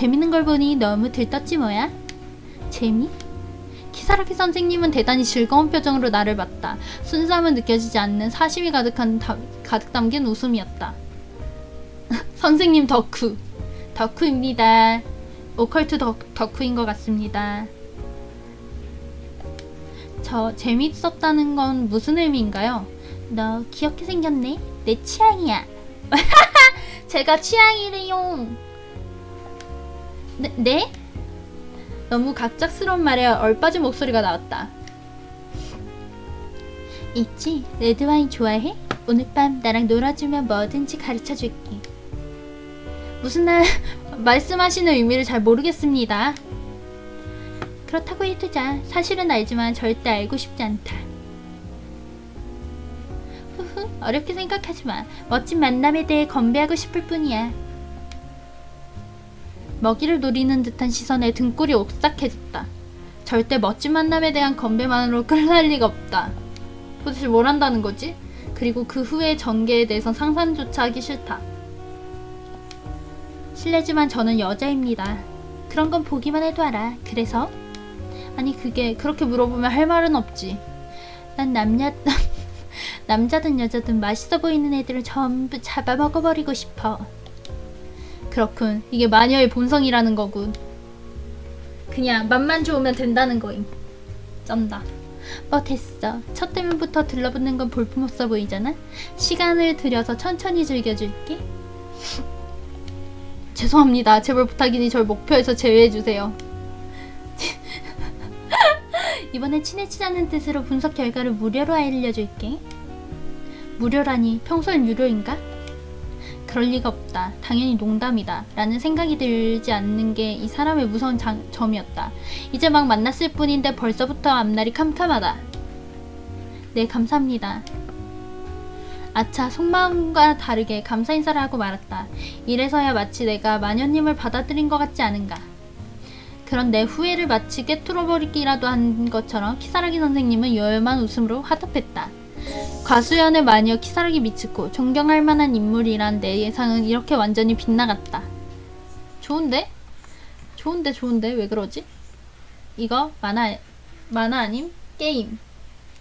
재밌는 걸 보니 너무 들떴지 뭐야? 재미? 키사라키 선생님은 대단히 즐거운 표정으로 나를 봤다. 순수함은 느껴지지 않는 사심이 가득한 다- 가득 담긴 웃음이었다. 선생님 덕후. 덕후입니다. 오컬트 덕, 덕후인 것 같습니다. 저 재밌었다는 건 무슨 의미인가요? 너 귀엽게 생겼네. 내 취향이야. 제가 취향이래요. 네? 네? 너무 갑작스러운 말에 얼빠진 목소리가 나왔다. 있지? 레드와인 좋아해? 오늘 밤 나랑 놀아주면 뭐든지 가르쳐 줄게. 무슨 날 말씀하시는 의미를 잘 모르겠습니다. 그렇다고 해두자. 사실은 알지만 절대 알고 싶지 않다. 후후, 어렵게 생각하지 마. 멋진 만남에 대해 건배하고 싶을 뿐이야. 먹이를 노리는 듯한 시선에 등골이 오싹해졌다. 절대 멋진 만남에 대한 건배만으로 끝날 리가 없다. 도대체 뭘 한다는 거지? 그리고 그 후의 전개에 대해선 상상조차 하기 싫다. 실례지만 저는 여자입니다. 그런 건 보기만 해도 알아. 그래서? 아니 그게 그렇게 물어보면 할 말은 없지. 난 남녀 남자든 여자든 맛있어 보이는 애들을 전부 잡아먹어버리고 싶어. 그렇군. 이게 마녀의 본성이라는 거군. 그냥 맛만 좋으면 된다는 거임. 쩐다. 뭐 됐어. 첫 대면부터 들러붙는 건 볼품없어 보이잖아. 시간을 들여서 천천히 즐겨줄게. 죄송합니다. 제발 부탁이니 절 목표에서 제외해주세요. 이번엔 친해지자는 뜻으로 분석 결과를 무료로 알려줄게. 무료라니 평소엔 유료인가? 그럴 리가 없다. 당연히 농담이다. 라는 생각이 들지 않는 게 이 사람의 무서운 장, 점이었다. 이제 막 만났을 뿐인데 벌써부터 앞날이 캄캄하다. 네, 감사합니다. 아차, 속마음과 다르게 감사 인사를 하고 말았다. 이래서야 마치 내가 마녀님을 받아들인 것 같지 않은가. 그런데 후회를 마치 깨뚫어버리기라도 한 것처럼 키사라기 선생님은 요염한 웃음으로 화답했다. 과수연의 마녀 키사라기 미츠코 존경할 만한 인물이란 내 예상은 이렇게 완전히 빗나갔다. 좋은데? 좋은데 좋은데 왜 그러지? 이거 만화 만화 아님 게임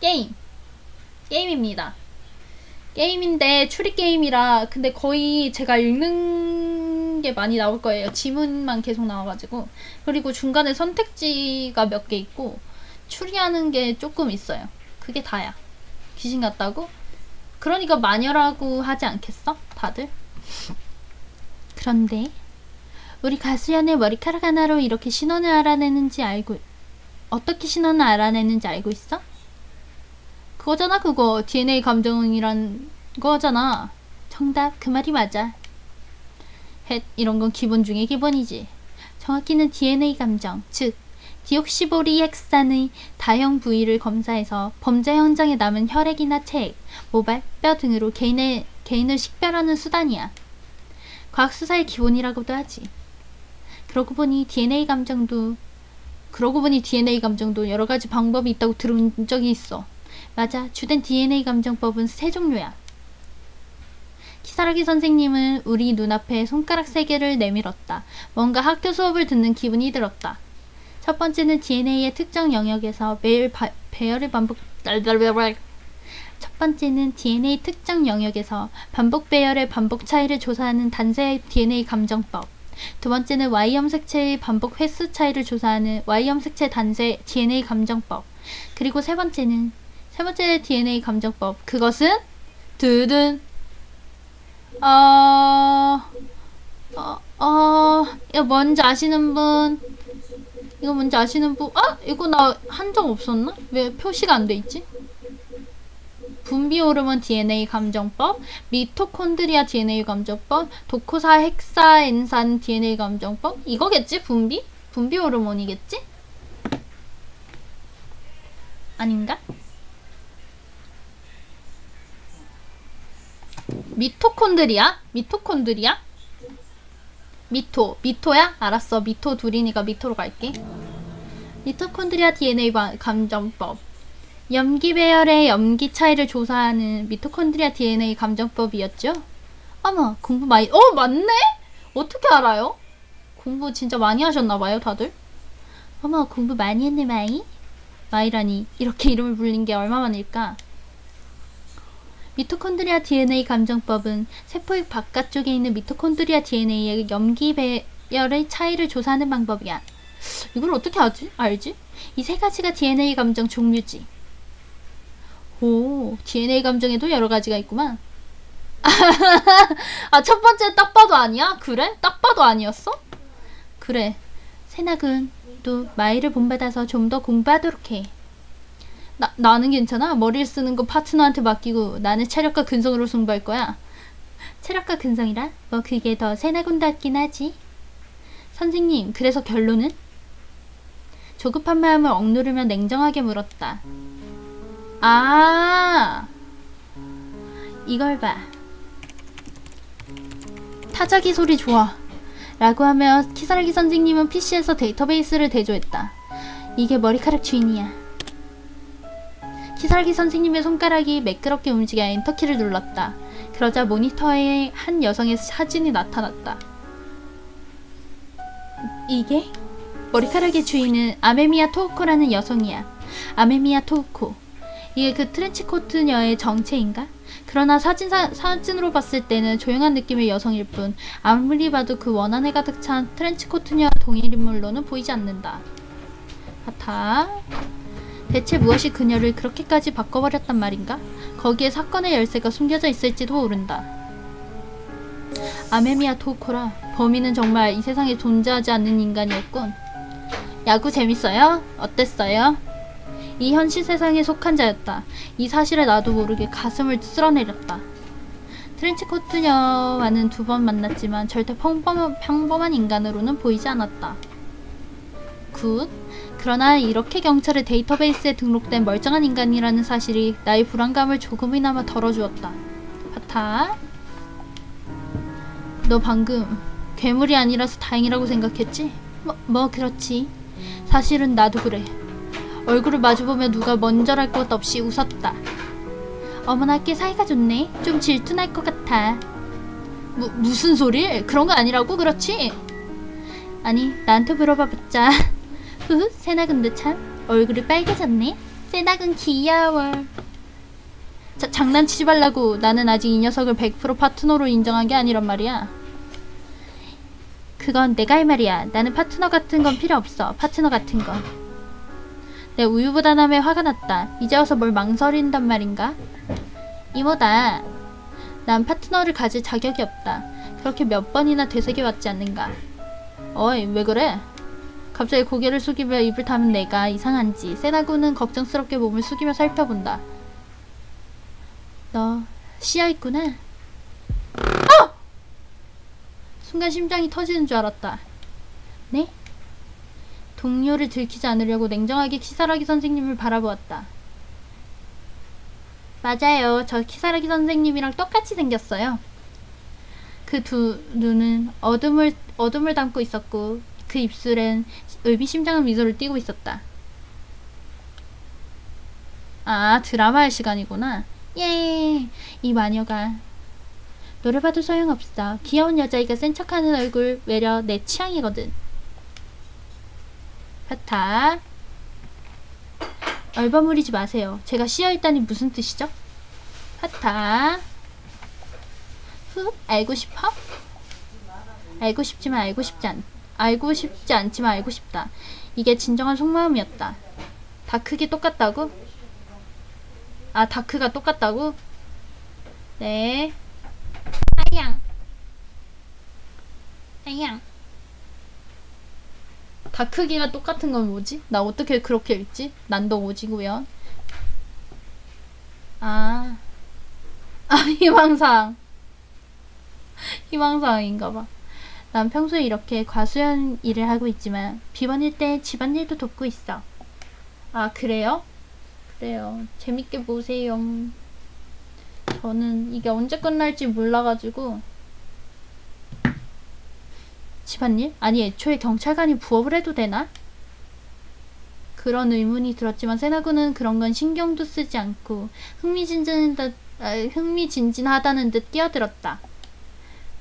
게임 게임입니다. 게임인데 추리 게임이라 근데 거의 제가 읽는 게 많이 나올 거예요. 지문만 계속 나와가지고 그리고 중간에 선택지가 몇 개 있고 추리하는 게 조금 있어요. 그게 다야. 귀신 같다고? 그러니까 마녀라고 하지 않겠어? 다들? 그런데 우리 가수연의 머리카락 하나로 이렇게 신원을 알아내는지 알고 어떻게 신원을 알아내는지 알고 있어? 그거잖아 그거 DNA 감정이란 거잖아 정답 그 말이 맞아 헷 이런 건 기본 중에 기본이지 정확히는 DNA 감정 즉 디옥시보리 핵산의 다형 부위를 검사해서 범죄 현장에 남은 혈액이나 체액, 모발, 뼈 등으로 개인의, 개인을 식별하는 수단이야. 과학 수사의 기본이라고도 하지. 그러고 보니 DNA 감정도 그러고 보니 DNA 감정도 여러 가지 방법이 있다고 들은 적이 있어. 맞아. 주된 DNA 감정법은 세 종류야. 키사라기 선생님은 우리 눈앞에 손가락 세 개를 내밀었다. 뭔가 학교 수업을 듣는 기분이 들었다. 첫 번째는 DNA의 특정 영역에서 매일 바- 배열을 반복 첫 번째는 DNA 특정 영역에서 반복 배열의 반복 차이를 조사하는 단세 DNA 감정법. 두 번째는 Y 염색체의 반복 횟수 차이를 조사하는 Y 염색체 단세 DNA 감정법. 그리고 세 번째는 세 번째 DNA 감정법. 그것은 두둔 어, 어, 어, 뭔지 아시는 분? 이거 뭔지 아시는 분? 아, 이거 나 한 적 없었나? 왜 표시가 안 돼 있지? 분비 호르몬 DNA 감정법, 미토콘드리아 DNA 감정법, 도코사 헥사엔산 DNA 감정법 이거겠지? 분비? 분비 호르몬이겠지? 아닌가? 미토콘드리아? 미토콘드리아? 미토, 미토야? 알았어. 미토 둘이니까 미토로 갈게. 미토콘드리아 DNA 바- 감정법. 염기 배열의 염기 차이를 조사하는 미토콘드리아 DNA 감정법이었죠? 어머, 공부 많이, 어, 맞네? 어떻게 알아요? 공부 진짜 많이 하셨나봐요, 다들? 어머, 공부 많이 했네, 마이? 마이라니, 이렇게 이름을 불린 게 얼마만일까? 미토콘드리아 DNA 감정법은 세포의 바깥쪽에 있는 미토콘드리아 DNA의 염기 배열의 차이를 조사하는 방법이야. 이걸 어떻게 하지? 알지? 이 세 가지가 DNA 감정 종류지. 오, DNA 감정에도 여러 가지가 있구만. 아, 첫 번째 딱 봐도 아니야? 그래? 딱 봐도 아니었어? 그래. 세나군, 또 마이를 본받아서 좀 더 공부하도록 해. 나, 나는 괜찮아. 머리를 쓰는 거 파트너한테 맡기고 나는 체력과 근성으로 승부할 거야. 체력과 근성이라? 뭐 그게 더 세나군답긴 하지. 선생님, 그래서 결론은? 조급한 마음을 억누르며 냉정하게 물었다. 아, 이걸 봐. 타자기 소리 좋아. 라고 하며 키사라기 선생님은 PC에서 데이터베이스를 대조했다. 이게 머리카락 주인이야. 키사라기 선생님의 손가락이 매끄럽게 움직여 엔터키를 눌렀다. 그러자 모니터에 한 여성의 사진이 나타났다. 이게? 머리카락의 주인은 아메미야 토우코라는 여성이야. 아메미야 토우코. 이게 그 트렌치코트녀의 정체인가? 그러나 사진사, 사진으로 봤을 때는 조용한 느낌의 여성일 뿐 아무리 봐도 그 원한에 가득 찬 트렌치코트녀와 동일 인물로는 보이지 않는다. 하타 대체 무엇이 그녀를 그렇게까지 바꿔버렸단 말인가? 거기에 사건의 열쇠가 숨겨져 있을지도 모른다. 아메미야 토코라 범인은 정말 이 세상에 존재하지 않는 인간이었군. 야구 재밌어요? 어땠어요? 이 현실 세상에 속한 자였다. 이 사실에 나도 모르게 가슴을 쓸어내렸다. 트렌치코트녀와는 두 번 만났지만 절대 평범한, 평범한 인간으로는 보이지 않았다. 굿. 그러나 이렇게 경찰의 데이터베이스에 등록된 멀쩡한 인간이라는 사실이 나의 불안감을 조금이나마 덜어주었다. 파타. 너 방금 괴물이 아니라서 다행이라고 생각했지? 뭐, 뭐 그렇지. 사실은 나도 그래. 얼굴을 마주보며 누가 먼저랄 것 없이 웃었다. 어머나 꽤 사이가 좋네. 좀 질투날 것 같아. 무, 무슨 소리? 그런 거 아니라고 그렇지? 아니 나한테 물어봐봤자. 흐흐 세나 근데 참 얼굴이 빨개졌네. 세나군 귀여워. 자, 장난치지 말라고. 나는 아직 이 녀석을 100% 파트너로 인정한 게 아니란 말이야. 그건 내가 할 말이야. 나는 파트너 같은 건 필요 없어. 파트너 같은 건. 내 우유부단함에 화가 났다. 이제 와서 뭘 망설인단 말인가? 이모다. 난 파트너를 가질 자격이 없다. 그렇게 몇 번이나 되새겨왔지 않는가? 어이, 왜 그래? 갑자기 고개를 숙이며 입을 닫은 내가 이상한지 세나구는 걱정스럽게 몸을 숙이며 살펴본다. 너 씨야 있구나. 어! 순간 심장이 터지는 줄 알았다. 네? 동료를 들키지 않으려고 냉정하게 키사라기 선생님을 바라보았다. 맞아요. 저 키사라기 선생님이랑 똑같이 생겼어요. 그 두 눈은 어둠을 어둠을 담고 있었고 그 입술엔 의미심장한 미소를 띠고 있었다. 아 드라마 할 시간이구나. 예. 이 마녀가 노래 봐도 소용없어. 귀여운 여자애가 센 척하는 얼굴 외려 내 취향이거든. 파타. 얼버무리지 마세요. 제가 씌어있다니 무슨 뜻이죠? 파타. 후, 알고 싶어? 알고 싶지만 알고 싶지 않, 알고 싶지 않지만 알고 싶다. 이게 진정한 속마음이었다. 다 크기 똑같다고? 아, 다크가 똑같다고? 네. 아양. 아양. 다 크기가 똑같은 건 뭐지? 나 어떻게 그렇게 읽지? 난도 오지구요. 아. 아, 희망사항. 희망사항인가봐. 난 평소에 이렇게 과수연 일을 하고 있지만, 비번일 때 집안일도 돕고 있어. 아, 그래요? 그래요. 재밌게 보세요. 저는 이게 언제 끝날지 몰라가지고, 집안일? 아니 애초에 경찰관이 부업을 해도 되나? 그런 의문이 들었지만 세나구는 그런 건 신경도 쓰지 않고 흥미진진하다, 아, 흥미진진하다는 듯 끼어들었다.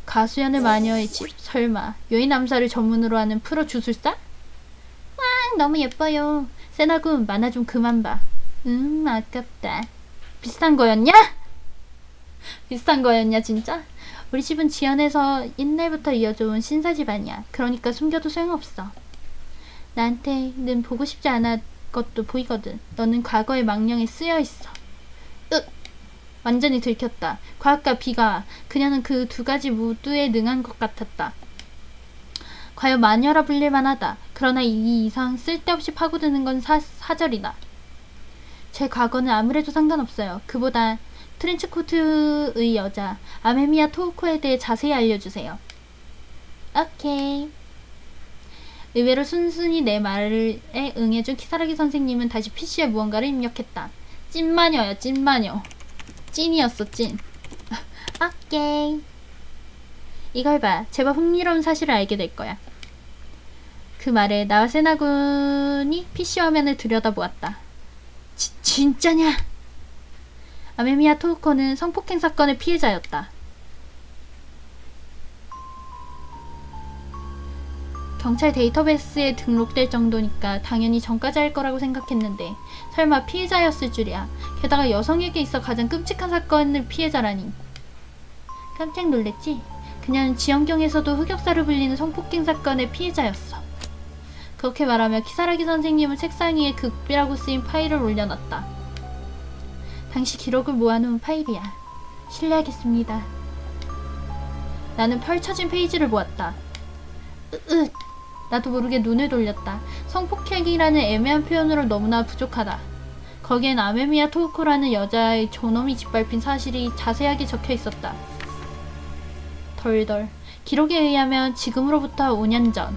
가수연의 마녀의 집 설마. 여인 암살을 전문으로 하는 프로 주술사? 와 너무 예뻐요. 세나군 만화 좀 그만 봐 음 아깝다. 비슷한 거였냐? 비슷한 거였냐 진짜? 우리 집은 지연에서 옛날부터 이어져온 신사 집안이야. 그러니까 숨겨도 소용없어. 나한테는 보고 싶지 않았 것도 보이거든. 너는 과거의 망령에 쓰여 있어. 으 완전히 들켰다. 과학과 비가 그녀는 그 두 가지 모두에 능한 것 같았다. 과연 마녀라 불릴만 하다. 그러나 이 이상 쓸데없이 파고드는 건 사, 사절이다. 제 과거는 아무래도 상관없어요. 그보다 트렌치코트의 여자 아메미야 토우코에 대해 자세히 알려주세요. 오케이. 의외로 순순히 내 말에 응해준 키사라기 선생님은 다시 PC에 무언가를 입력했다. 찐마녀야 찐마녀. 찐이었어 찐. 오케이. 이걸 봐. 제법 흥미로운 사실을 알게 될 거야. 그 말에 나와 세나군이 PC 화면을 들여다보았다. 지, 진짜냐? 아메미야 토우코는 성폭행 사건의 피해자였다. 경찰 데이터베이스에 등록될 정도니까 당연히 전과자 일 거라고 생각했는데 설마 피해자였을 줄이야. 게다가 여성에게 있어 가장 끔찍한 사건을 피해자라니. 깜짝 놀랬지? 그녀는 지연경에서도 흑역사를 불리는 성폭행 사건의 피해자였어. 그렇게 말하며 키사라기 선생님은 책상 위에 극비라고 쓰인 파일을 올려놨다. 당시 기록을 모아놓은 파일이야. 실례하겠습니다. 나는 펼쳐진 페이지를 보았다. 으, 나도 모르게 눈을 돌렸다. 성폭행이라는 애매한 표현으로 너무나 부족하다. 거기엔 아메미야 토우코라는 여자의 존엄이 짓밟힌 사실이 자세하게 적혀 있었다. 덜덜. 기록에 의하면 지금으로부터 5년 전,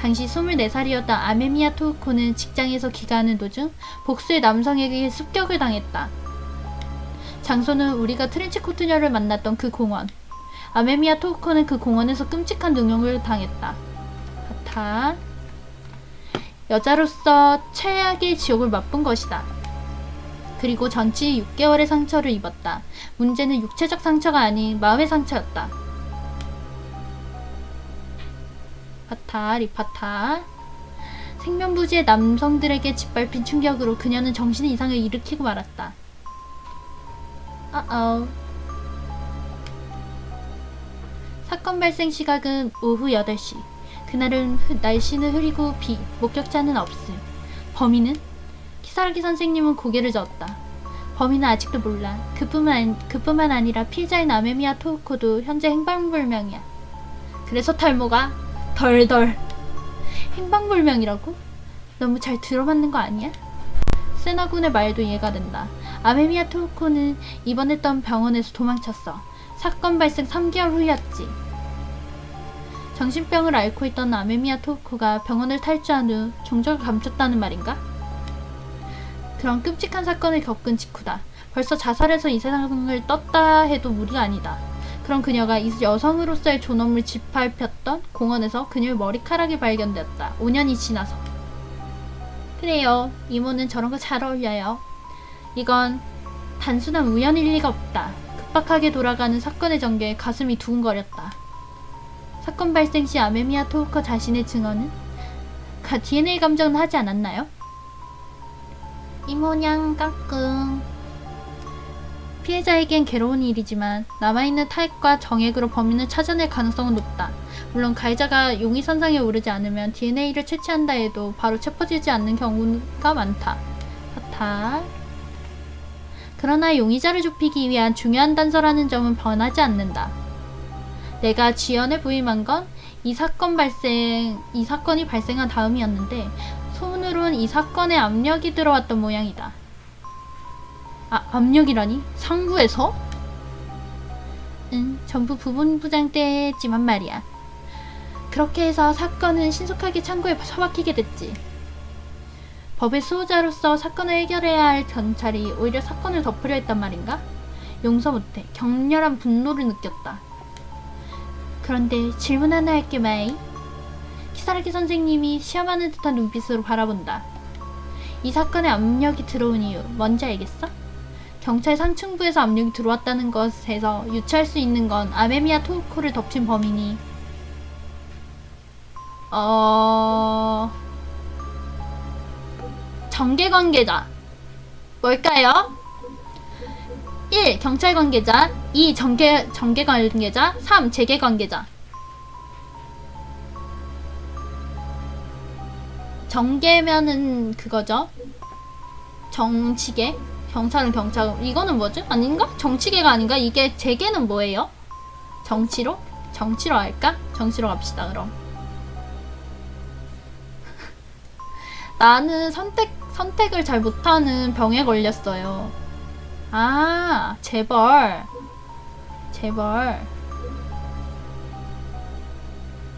당시 24살이었던 아메미야 토우코는 직장에서 귀가하는 도중 복수의 남성에게 습격을 당했다. 장소는 우리가 트렌치코트녀를 만났던 그 공원. 아메미야 토우코는 그 공원에서 끔찍한 능욕을 당했다. 같아. 여자로서 최악의 지옥을 맛본 것이다. 그리고 전치 6개월의 상처를 입었다. 문제는 육체적 상처가 아닌 마음의 상처였다. 파타, 리파타. 생면부지의 남성들에게 짓밟힌 충격으로 그녀는 정신 이상을 일으키고 말았다. 아어. 사건 발생 시각은 오후 8시. 그날은 흐- 날씨는 흐리고 비, 목격자는 없음. 범인은? 키사라기 선생님은 고개를 저었다. 범인은 아직도 몰라. 그뿐만, 그뿐만 아니라 피해자인 아메미야 토우코도 현재 행방불명이야. 그래서 탈모가 덜덜. 행방불명이라고? 너무 잘 들어맞는 거 아니야? 세나군의 말도 이해가 된다. 아메미야 토우코는 입원했던 병원에서 도망쳤어. 사건 발생 3개월 후였지. 정신병을 앓고 있던 아메미야 토우코가 병원을 탈주한 후 종적을 감췄다는 말인가? 그런 끔찍한 사건을 겪은 직후다. 벌써 자살해서 이 세상을 떴다 해도 무리가 아니다. 그럼 그녀가 이 여성으로서의 존엄을 짓밟혔던 공원에서 그녀의 머리카락이 발견되었다. 5년이 지나서. 그래요. 이모는 저런 거 잘 어울려요. 이건 단순한 우연일 리가 없다. 급박하게 돌아가는 사건의 전개에 가슴이 두근거렸다. 사건 발생 시 아메미야 토우커 자신의 증언은 가 DNA 감정은 하지 않았나요? 이모냥 까꿍 피해자에겐 괴로운 일이지만 남아있는 타액과 정액으로 범인을 찾아낼 가능성은 높다. 물론 가해자가 용의 선상에 오르지 않으면 DNA를 채취한다 해도 바로 체포되지 않는 경우가 많다. 하타. 그러나 용의자를 좁히기 위한 중요한 단서라는 점은 변하지 않는다. 내가 지연에 부임한 건 이 사건 발생, 이 사건이 발생한 다음이었는데 소문으론 이 사건에 압력이 들어왔던 모양이다. 아, 압력이라니? 상부에서? 응, 전부 부분부장 때지만 말이야. 그렇게 해서 사건은 신속하게 창고에 처박히게 됐지. 법의 수호자로서 사건을 해결해야 할 경찰이 오히려 사건을 덮으려 했단 말인가? 용서 못해. 격렬한 분노를 느꼈다. 그런데 질문 하나 할게 마이. 키사라기 선생님이 시험하는 듯한 눈빛으로 바라본다. 이 사건에 압력이 들어온 이유 뭔지 알겠어? 경찰 상층부에서 압력이 들어왔다는 것에서 유추할 수 있는 건 아메미아 토코를 덮친 범인이 어... 정계 관계자 뭘까요? 1. 경찰 관계자 2. 정계, 정계 관계자 3. 재계 관계자 정계면은 그거죠 정치계 경찰은 경찰 이거는 뭐지? 아닌가? 정치계가 아닌가? 이게 재계는 뭐예요? 정치로? 정치로 할까? 정치로 갑시다 그럼 나는 선택 선택을 잘 못하는 병에 걸렸어요. 아, 재벌. 재벌.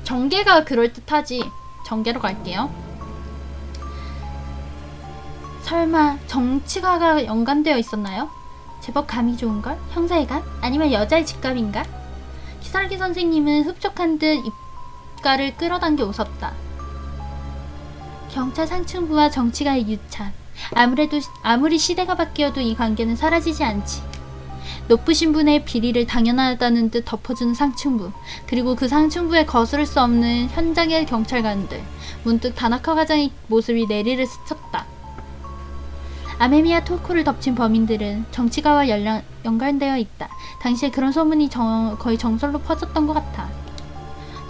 정계가 그럴 듯하지. 정계로 갈게요. 설마 정치가가 연관되어 있었나요? 제법 감이 좋은걸? 형사의 감? 아니면 여자의 직감인가? 기살기 선생님은 흡족한 듯 입가를 끌어당겨 웃었다. 경찰 상층부와 정치가의 유착. 아무래도 아무리 시대가 바뀌어도 이 관계는 사라지지 않지. 높으신 분의 비리를 당연하다는 듯 덮어주는 상층부, 그리고 그 상층부에 거스를 수 없는 현장의 경찰관들. 문득 다나카 과장의 모습이 내리를 스쳤다. 아메미아 토코를 덮친 범인들은 정치가와 연령, 연관되어 있다. 당시에 그런 소문이 정- 거의 정설로 퍼졌던 것 같아.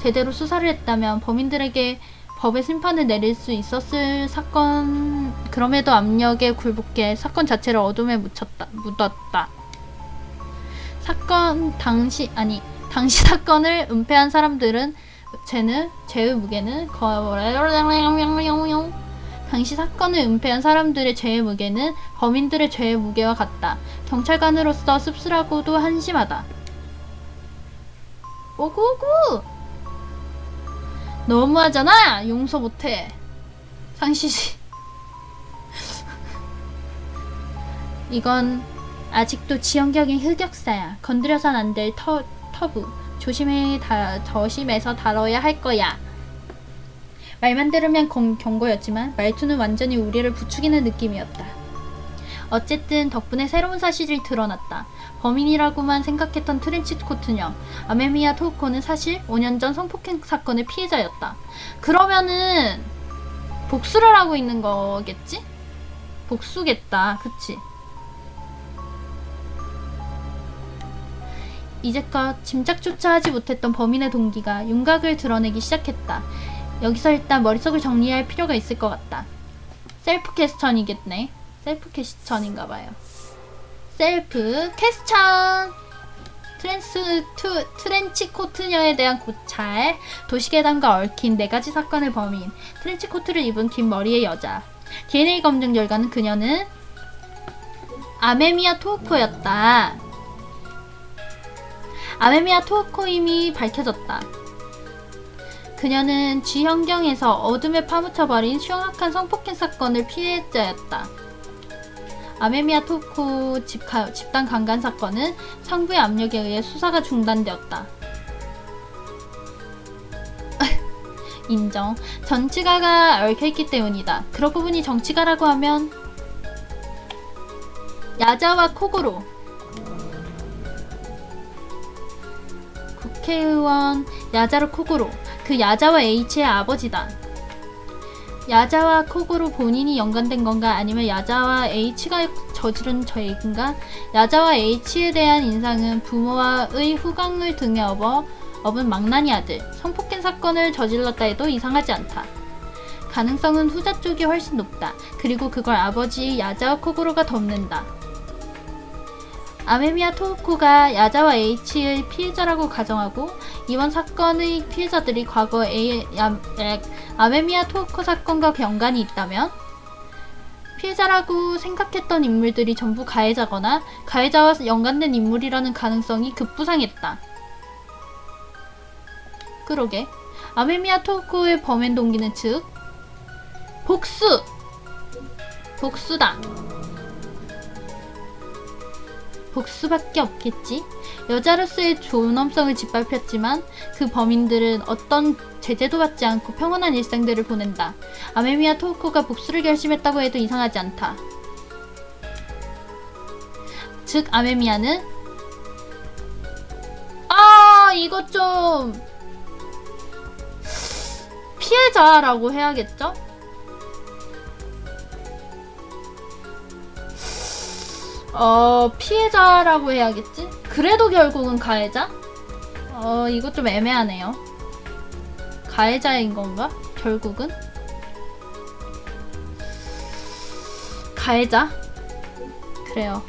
제대로 수사를 했다면 범인들에게 법의 심판을 내릴 수 있었을 사건 그럼에도 압력에 굴복해 사건 자체를 어둠에 묻혔다 묻었다. 사건 당시 아니 당시 사건을 은폐한 사람들은 쟤는 죄의 무게는 거 당시 사건을 은폐한 사람들의 죄의 무게는 범인들의 죄의 무게와 같다. 경찰관으로서 씁쓸하고도 한심하다. 오구오구 너무하잖아! 용서 못해. 상시시. 이건 아직도 지연경의 흑역사야. 건드려선 안 될 터부. 조심해, 다, 조심해서 다뤄야 할 거야. 말만 들으면 경, 경고였지만 말투는 완전히 우리를 부추기는 느낌이었다. 어쨌든 덕분에 새로운 사실이 드러났다. 범인이라고만 생각했던 트렌치 코트녀 아메미야 토코는 사실 5년 전 성폭행 사건의 피해자였다. 그러면은 복수를 하고 있는 거겠지? 복수겠다. 그치? 이제껏 짐작조차 하지 못했던 범인의 동기가 윤곽을 드러내기 시작했다. 여기서 일단 머릿속을 정리할 필요가 있을 것 같다. 셀프 캐스천이겠네. 셀프 캐스천인가 봐요. 셀프 캐스천. 트랜스 투, 트렌치 코트녀에 대한 고찰. 도시계단과 얽힌 네 가지 사건의 범인. 트렌치 코트를 입은 긴 머리의 여자. DNA 검증 결과는 그녀는 아메미아 토우코였다. 아메미아 토우코임이 밝혀졌다. 그녀는 쥐현경에서 어둠에 파묻혀버린 흉악한 성폭행 사건을 피해자였다 아메미아 토코 집 가- 집단 강간 사건은 상부의 압력에 의해 수사가 중단되었다. 인정. 정치가가 얽혀있기 때문이다. 그러고 보니 정치가라고 하면 야자와 코고로 국회의원 야자로 코고로 그 야자와 H의 아버지다. 야자와 코고로 본인이 연관된 건가 아니면 야자와 H가 저지른 죄인가? 야자와 H에 대한 인상은 부모와의 후광을 등에 업어 업은 망나니 아들 성폭행 사건을 저질렀다 해도 이상하지 않다. 가능성은 후자 쪽이 훨씬 높다. 그리고 그걸 아버지 야자와 코고로가 덮는다. 아메미야 토우코가 야자와 H의 피해자라고 가정하고 이번 사건의 피해자들이 과거 A, 야, 에, 아메미야 토우코 사건과 연관이 있다면 피해자라고 생각했던 인물들이 전부 가해자거나 가해자와 연관된 인물이라는 가능성이 급부상했다. 그러게 아메미야 토우코의 범행 동기는 즉 복수! 복수다. 복수밖에 없겠지. 여자로서의 존엄성을 짓밟혔지만 그 범인들은 어떤 제재도 받지 않고 평온한 일상들을 보낸다. 아메미야 토우코가 복수를 결심했다고 해도 이상하지 않다. 즉 아메미야는 아 이거 좀 피해자라고 해야겠죠? 어 피해자라고 해야겠지? 그래도 결국은 가해자? 어 이거 좀 애매하네요. 가해자인 건가? 결국은? 가해자? 그래요.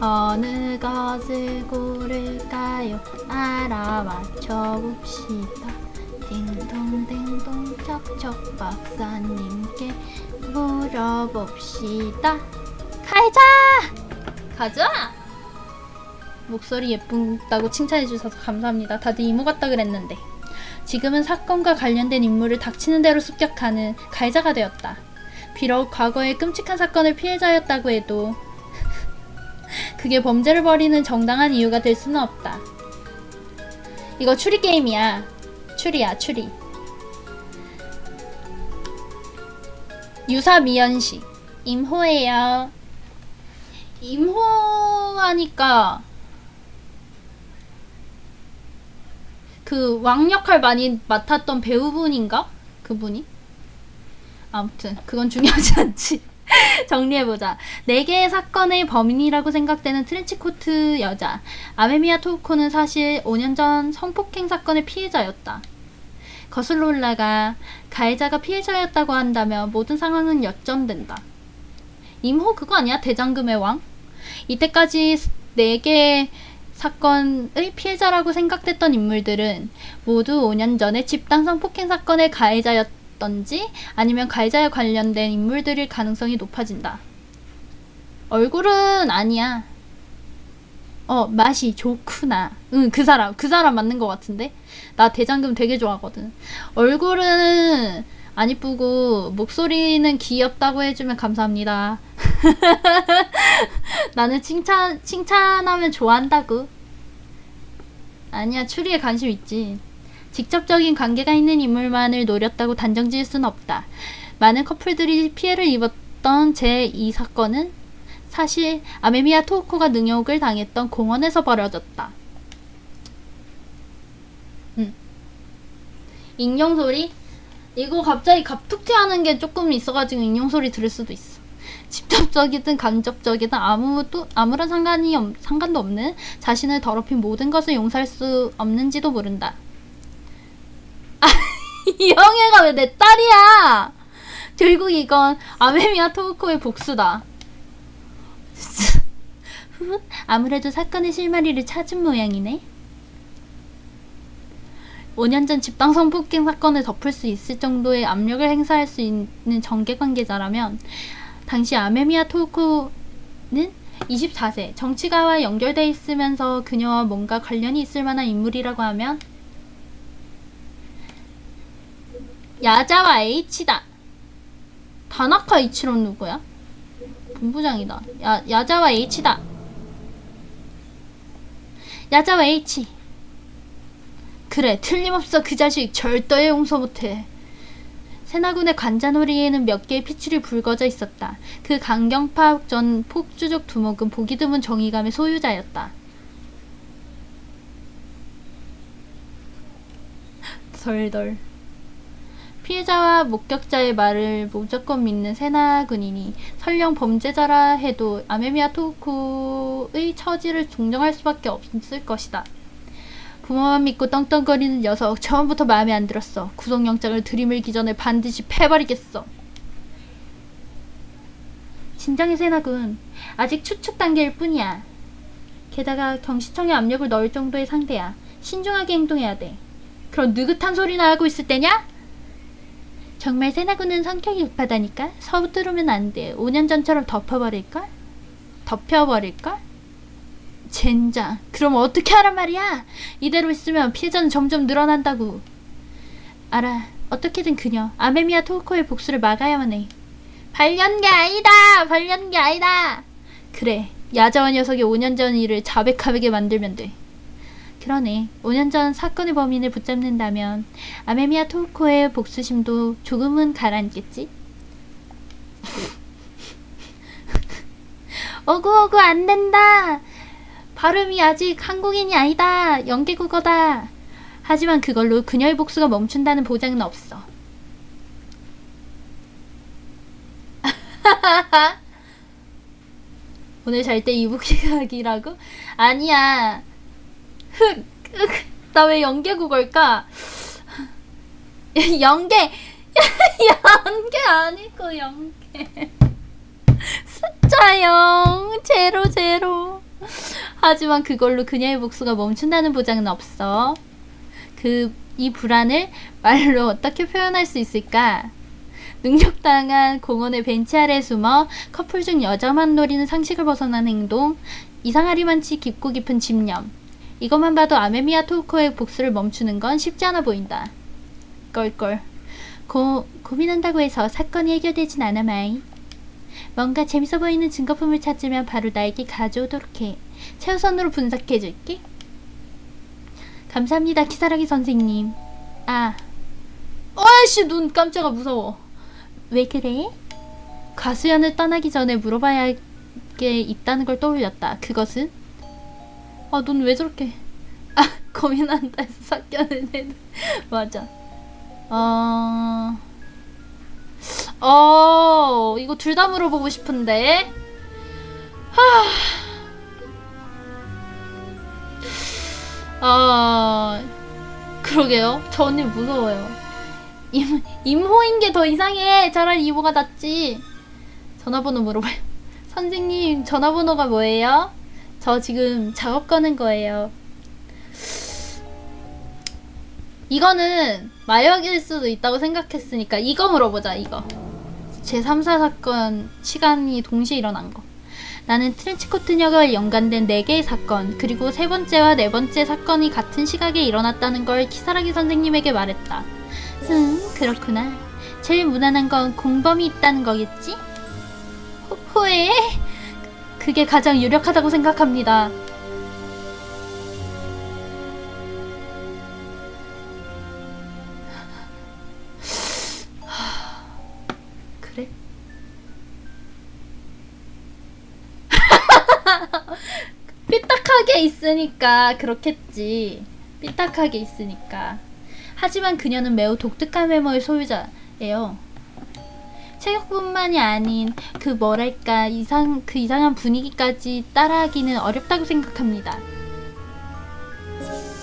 어느 것을 고를까요? 알아맞혀 봅시다. 딩동댕동 척척 박사님께 물어봅시다. 가자! 가자! 목소리 예쁘다고 칭찬해 주셔서 감사합니다. 다들 이모 같다 그랬는데. 지금은 사건과 관련된 인물을 닥치는 대로 습격하는 가해자가 되었다. 비록 과거의 끔찍한 사건의 피해자였다고 해도 그게 범죄를 벌이는 정당한 이유가 될 수는 없다. 이거 추리 게임이야. 추리야, 추리. 유사 미연식. 임호예요. 임호하니까 그 왕 역할 많이 맡았던 배우분인가? 그분이? 아무튼 그건 중요하지 않지. 정리해보자. 네 개의 사건의 범인이라고 생각되는 트렌치코트 여자. 아메미야 토우코는 사실 5년 전 성폭행 사건의 피해자였다. 거슬러 올라가 가해자가 피해자였다고 한다면 모든 상황은 역전된다. 임호 그거 아니야? 대장금의 왕? 이때까지 네 개의 사건의 피해자라고 생각됐던 인물들은 모두 5년 전에 집단 성폭행 사건의 가해자였 던지 아니면 가해자에 관련된 인물들일 가능성이 높아진다. 얼굴은 아니야. 어, 맛이 좋구나. 응, 그 사람. 그 사람 맞는 것 같은데? 나 대장금 되게 좋아하거든. 얼굴은 안 이쁘고, 목소리는 귀엽다고 해주면 감사합니다. 나는 칭찬, 칭찬하면 좋아한다고. 아니야, 추리에 관심 있지. 직접적인 관계가 있는 인물만을 노렸다고 단정 지을 수는 없다. 많은 커플들이 피해를 입었던 제2 사건은 사실 아메미야 토우코가 능욕을 당했던 공원에서 벌어졌다. 음. 인형 소리? 이거 갑자기 갑툭 튀 하는 게 조금 있어가지고 인형 소리 들을 수도 있어. 직접적이든 간접적이든 아무도 아무런 상관이 없, 상관도 없는 자신을 더럽힌 모든 것을 용서할 수 없는지도 모른다. 아, 이 형애가 왜 내 딸이야? 결국 이건 아메미야 토우코의 복수다. 후, 아무래도 사건의 실마리를 찾은 모양이네. 5년 전 집단 성폭행 사건을 덮을 수 있을 정도의 압력을 행사할 수 있는 정계 관계자라면 당시 아메미야 토우코는 24세, 정치가와 연결돼 있으면서 그녀와 뭔가 관련이 있을 만한 인물이라고 하면 야자와 H다. 다나카 이치로는 누구야? 본부장이다. 야, 야자와 H다. 야자와 H. 그래, 틀림없어 그 자식 절대 용서 못해. 세나군의 관자놀이에는 몇 개의 피출이 불거져 있었다. 그 강경파 전 폭주족 두목은 보기 드문 정의감의 소유자였다. 덜덜. 피해자와 목격자의 말을 무조건 믿는 세나군이니 설령 범죄자라 해도 아메미야 토쿠의 처지를 동정할 수밖에 없을 것이다. 부모만 믿고 떵떵거리는 녀석 처음부터 마음에 안 들었어. 구속영장을 들이밀기 전에 반드시 패버리겠어. 진정의 세나군. 아직 추측 단계일 뿐이야. 게다가 경시청에 압력을 넣을 정도의 상대야. 신중하게 행동해야 돼. 그런 느긋한 소리나 하고 있을 때냐? 정말 세나군은 성격이 급하다니까? 서두르면 안 돼. 5년 전처럼 덮어버릴걸? 덮여버릴걸? 젠장. 그럼 어떻게 하란 말이야? 이대로 있으면 피해자는 점점 늘어난다고. 알아. 어떻게든 그녀, 아메미야 토우코의 복수를 막아야만 해. 게 아니다! 게 아니다! 그래. 야자와 녀석이 5년 전 일을 자백하게 만들면 돼. 그러네. 5년 전 사건의 범인을 붙잡는다면 아메미야 토우코의 복수심도 조금은 가라앉겠지? 어구어구 안 된다. 발음이 아직 한국인이 아니다. 연계국어다. 하지만 그걸로 그녀의 복수가 멈춘다는 보장은 없어. 오늘 잘 때 이북 시각이라고? 아니야. 흑, 흑. 나 왜 연계국어일까? 연계! 연계 아니고 연계. 숫자 0, 제로, 제로. 하지만 그걸로 그녀의 복수가 멈춘다는 보장은 없어. 그, 이 불안을 말로 어떻게 표현할 수 있을까? 능력당한 공원의 벤치 아래 숨어 커플 중 여자만 노리는 상식을 벗어난 행동, 이상하리만치 깊고 깊은 집념. 이것만 봐도 아메미아 토코의 복수를 멈추는 건 쉽지 않아 보인다. 껄껄. 고, 고민한다고 해서 사건이 해결되진 않아 마이. 뭔가 재밌어 보이는 증거품을 찾으면 바로 나에게 가져오도록 해. 최우선으로 분석해줄게. 감사합니다, 키사라기 선생님. 아, 아이씨, 눈 깜짝아 무서워. 왜 그래? 가수연을 떠나기 전에 물어봐야 할게 있다는 걸 떠올렸다. 그것은? 아, 눈왜 저렇게. 아, 고민한다 해서 삭견을 해. 맞아. 어. 어, 이거 둘 다 물어보고 싶은데. 하. 아, 그러게요. 저 언니 무서워요. 임, 임호인 게 더 이상해. 차라리 이모가 낫지. 전화번호 물어봐요. 선생님, 전화번호가 뭐예요? 저 지금 작업 거는 거예요. 이거는 마약일 수도 있다고 생각했으니까 이거 물어보자, 이거. 제3사 사건 시간이 동시에 일어난 거. 나는 트렌치코트녀가 연관된 4개의 사건, 그리고 세 번째와 네 번째 사건이 같은 시각에 일어났다는 걸 키사라기 선생님에게 말했다. 흠, 그렇구나. 제일 무난한 건 공범이 있다는 거겠지? 호, 호에? 그게 가장 유력하다고 생각합니다. 그래? 삐딱하게 있으니까 그렇겠지. 삐딱하게 있으니까. 하지만 그녀는 매우 독특한 외모의 소유자예요. 체격뿐만이 아닌 그 뭐랄까 이상 그 이상한 분위기까지 따라하기는 어렵다고 생각합니다.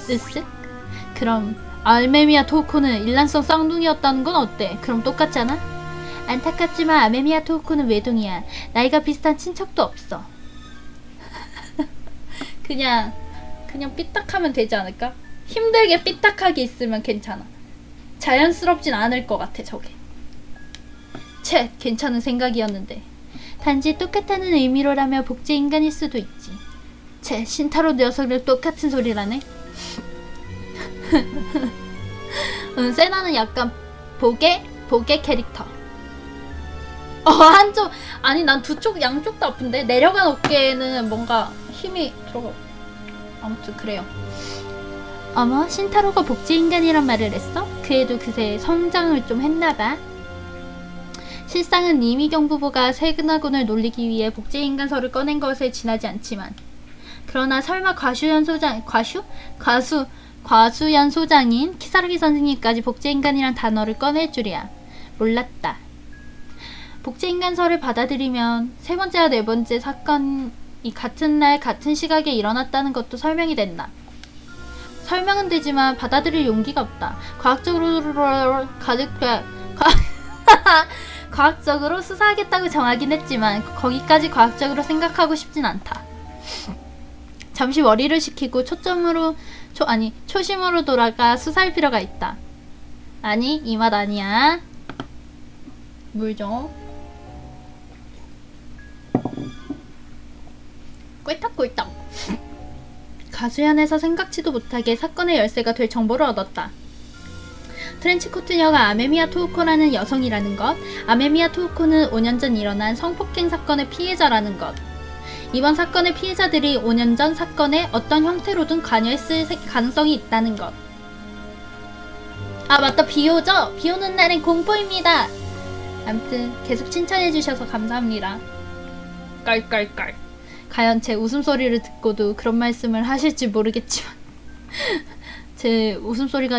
으쓱? 그럼 알메미아 토코는 일란성 쌍둥이였다는 건 어때? 그럼 똑같잖아? 안타깝지만 아메미아 토코는 외동이야. 나이가 비슷한 친척도 없어. 그냥 그냥 삐딱하면 되지 않을까? 힘들게 삐딱하게 있으면 괜찮아. 자연스럽진 않을 것 같아 저게. 채 괜찮은 생각이었는데 단지 똑같다는 의미로라며 복제 인간일 수도 있지. 채 신타로 녀석들 똑같은 소리라네. 음, 세나는 약간 보게 보게 캐릭터. 어 한쪽 아니 난 두 쪽 양쪽 다 아픈데 내려간 어깨에는 뭔가 힘이 들어가. 아무튼 그래요. 어머 신타로가 복제 인간이란 말을 했어? 그 애도 그새 성장을 좀 했나봐. 실상은 이미경 부부가 세근하군을 놀리기 위해 복제 인간서를 꺼낸 것에 지나지 않지만 그러나 설마 과슈연 소장 과슈 과수 과수연 소장인 키사르기 선생님까지 복제 인간이란 단어를 꺼낼 줄이야 몰랐다. 복제 인간서를 받아들이면 세 번째와 네 번째 사건이 같은 날 같은 시각에 일어났다는 것도 설명이 된다. 설명은 되지만 받아들일 용기가 없다. 과학적으로 가득 과 과학적으로 수사하겠다고 정하긴 했지만 거기까지 과학적으로 생각하고 싶진 않다. 잠시 머리를 식히고 초점으로 초 아니 초심으로 돌아가 수사할 필요가 있다. 아니 이 맛 아니야. 물 좀. 꿀떡꿀떡. 가수연에서 생각지도 못하게 사건의 열쇠가 될 정보를 얻었다. 트렌치 코트녀가 아메미아 토우코라는 여성이라는 것, 아메미아 토우코는 5년 전 일어난 성폭행 사건의 피해자라는 것, 이번 사건의 피해자들이 5년 전 사건에 어떤 형태로든 관여했을 세- 가능성이 있다는 것. 아 맞다 비 오죠? 비 오는 날엔 공포입니다. 암튼 계속 칭찬해 주셔서 감사합니다. 깔깔깔. 과연 제 웃음소리를 듣고도 그런 말씀을 하실지 모르겠지만 제 웃음소리가